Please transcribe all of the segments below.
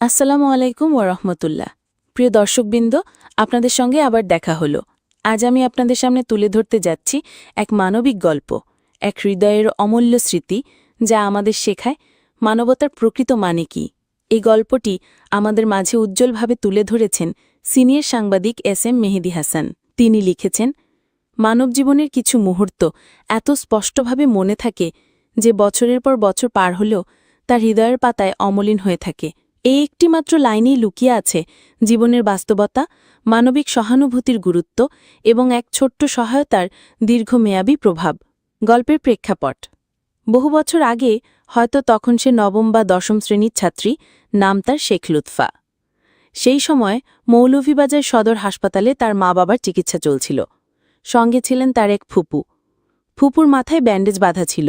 আসসালামু আলাইকুম ওরহমতুল্লাহ প্রিয় দর্শকবৃন্দ, আপনাদের সঙ্গে আবার দেখা হলো। আজ আমি আপনাদের সামনে তুলে ধরতে যাচ্ছি এক মানবিক গল্প, এক হৃদয়ের অমূল্য স্মৃতি, যা আমাদের শেখায় মানবতার প্রকৃত মানে কি। এই গল্পটি আমাদের মাঝে উজ্জ্বলভাবে তুলে ধরেছেন সিনিয়র সাংবাদিক এস এম মেহেদি হাসান। তিনি লিখেছেন, মানব জীবনের কিছু মুহূর্ত এত স্পষ্টভাবে মনে থাকে যে বছরের পর বছর পার হলেও তার হৃদয়ের পাতায় অমলিন হয়ে থাকে। এই একটিমাত্র লাইনেই লুকিয়ে আছে জীবনের বাস্তবতা, মানবিক সহানুভূতির গুরুত্ব এবং এক ছোট্ট সহায়তার দীর্ঘমেয়াবী প্রভাব। গল্পের প্রেক্ষাপট। বহু বছর আগে হয়তো তখন সে নবম বা দশম শ্রেণির ছাত্রী, নাম তার শেখ লুৎফা। সেই সময় মৌলভীবাজার সদর হাসপাতালে তার মা বাবার চিকিৎসা চলছিল। সঙ্গে ছিলেন তার এক ফুপু। ফুপুর মাথায় ব্যান্ডেজ বাঁধা ছিল।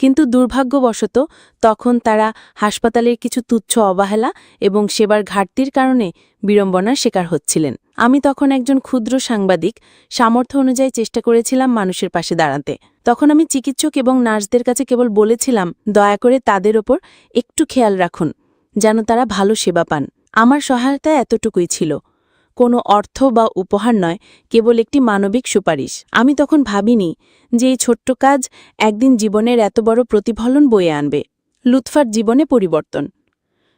কিন্তু দুর্ভাগ্যবশত তখন তারা হাসপাতালের কিছু তুচ্ছ অবহেলা এবং সেবার ঘাটতির কারণে বিড়ম্বনার শিকার হচ্ছিলেন। আমি তখন একজন ক্ষুদ্র সাংবাদিক, সামর্থ্য অনুযায়ী চেষ্টা করেছিলাম মানুষের পাশে দাঁড়াতে। তখন আমি চিকিৎসক এবং নার্সদের কাছে কেবল বলেছিলাম, দয়া করে তাদের ওপর একটু খেয়াল রাখুন, যেন তারা ভালো সেবা পান। আমার সহায়তা এতটুকুই ছিল। কোনো অর্থ বা উপহার নয়, কেবল একটি মানবিক সুপারিশ। আমি তখন ভাবিনি যে এই ছোট্ট কাজ একদিন জীবনের এত বড় প্রতিফলন বয়ে আনবে। লুৎফার জীবনে পরিবর্তন।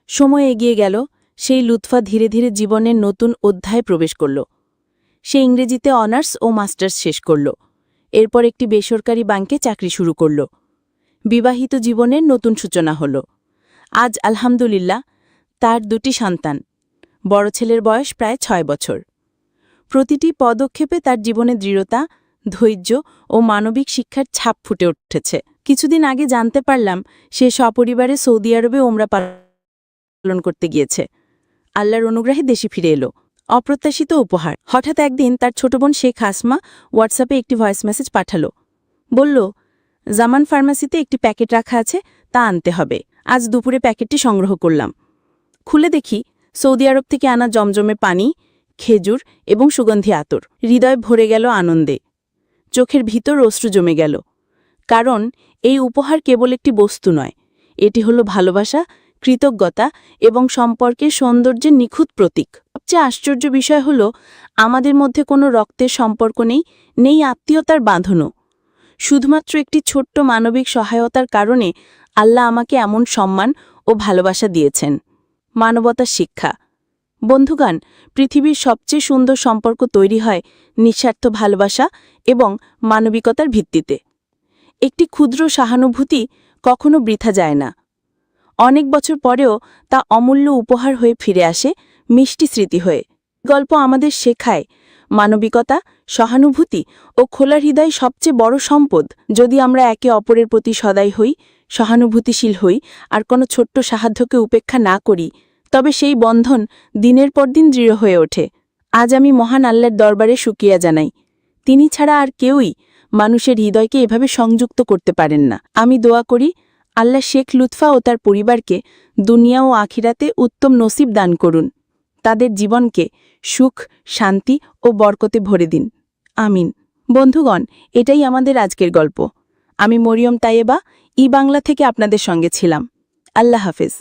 সময় এগিয়ে গেল, সেই লুৎফা ধীরে ধীরে জীবনের নতুন অধ্যায় প্রবেশ করল। সে ইংরেজিতে অনার্স ও মাস্টার্স শেষ করল। এরপর একটি বেসরকারি ব্যাংকে চাকরি শুরু করল। বিবাহিত জীবনের নতুন সূচনা হল। আজ আলহামদুলিল্লাহ, তার দুটি সন্তান। বড় ছেলের বয়স প্রায় ছয় বছর। প্রতিটি পদক্ষেপে তার জীবনে দৃঢ়তা, ধৈর্য ও মানবিক শিক্ষার ছাপ ফুটে উঠেছে। কিছুদিন আগে জানতে পারলাম, সে সপরিবারে সৌদি আরবে ওমরা পালন করতে গিয়েছে। আল্লাহর অনুগ্রহে দেশে ফিরে এলো। অপ্রত্যাশিত উপহার। হঠাৎ একদিন তার ছোট বোন শেখ হাসমা হোয়াটসঅ্যাপে একটি ভয়েস মেসেজ পাঠালো। বলল, জামান ফার্মাসিতে একটি প্যাকেট রাখা আছে, তা আনতে হবে। আজ দুপুরে প্যাকেটটি সংগ্রহ করলাম। খুলে দেখি সৌদি আরব থেকে আনা জমজমে পানি, খেজুর এবং সুগন্ধি আতর। হৃদয় ভরে গেল আনন্দে। চোখের ভিতর অশ্রু জমে গেল। কারণ এই উপহার কেবল একটি বস্তু নয়, এটি হলো ভালোবাসা, কৃতজ্ঞতা এবং সম্পর্কের সৌন্দর্যের নিখুঁত প্রতীক। সবচেয়ে আশ্চর্য বিষয় হল, আমাদের মধ্যে কোনো রক্তের সম্পর্ক নেই নেই আত্মীয়তার বাঁধনও। শুধুমাত্র একটি ছোট্ট মানবিক সহায়তার কারণে আল্লাহ আমাকে এমন সম্মান ও ভালোবাসা দিয়েছেন। মানবতার শিক্ষা। বন্ধুগান পৃথিবীর সবচেয়ে সুন্দর সম্পর্ক তৈরি হয় নিঃস্বার্থ ভালোবাসা এবং মানবিকতার ভিত্তিতে। একটি ক্ষুদ্র সহানুভূতি কখনো বৃথা যায় না। অনেক বছর পরেও তা অমূল্য উপহার হয়ে ফিরে আসে মিষ্টি স্মৃতি হয়ে। গল্প আমাদের শেখায়, মানবিকতা, সহানুভূতি ও খোলা হৃদয় সবচেয়ে বড় সম্পদ। যদি আমরা একে অপরের প্রতি সদাই হই, সহানুভূতিশীল হই, আর কোনো ছোট্ট সাহায্যকে উপেক্ষা না করি তবে সেই বন্ধন দিনের পর দিন দৃঢ় হয়ে ওঠে। আজ আমি মহান আল্লাহর দরবারে সুকিয়া জানাই। তিনি ছাড়া আর কেউই মানুষের হৃদয়কে এভাবে সংযুক্ত করতে পারেন না। আমি দোয়া করি, আল্লাহ শেখ লুৎফা ও তার পরিবারকে দুনিয়া ও আখিরাতে উত্তম নসিব দান করুন। তাদের জীবনকে সুখ, শান্তি ও বরকতে ভরে দিন। আমিন। বন্ধুগণ, এটাই আমাদের আজকের গল্প। আমি মরিয়ম তাইয়েবা, ই বাংলা থেকে আপনাদের সঙ্গে ছিলাম। আল্লাহ হাফেজ।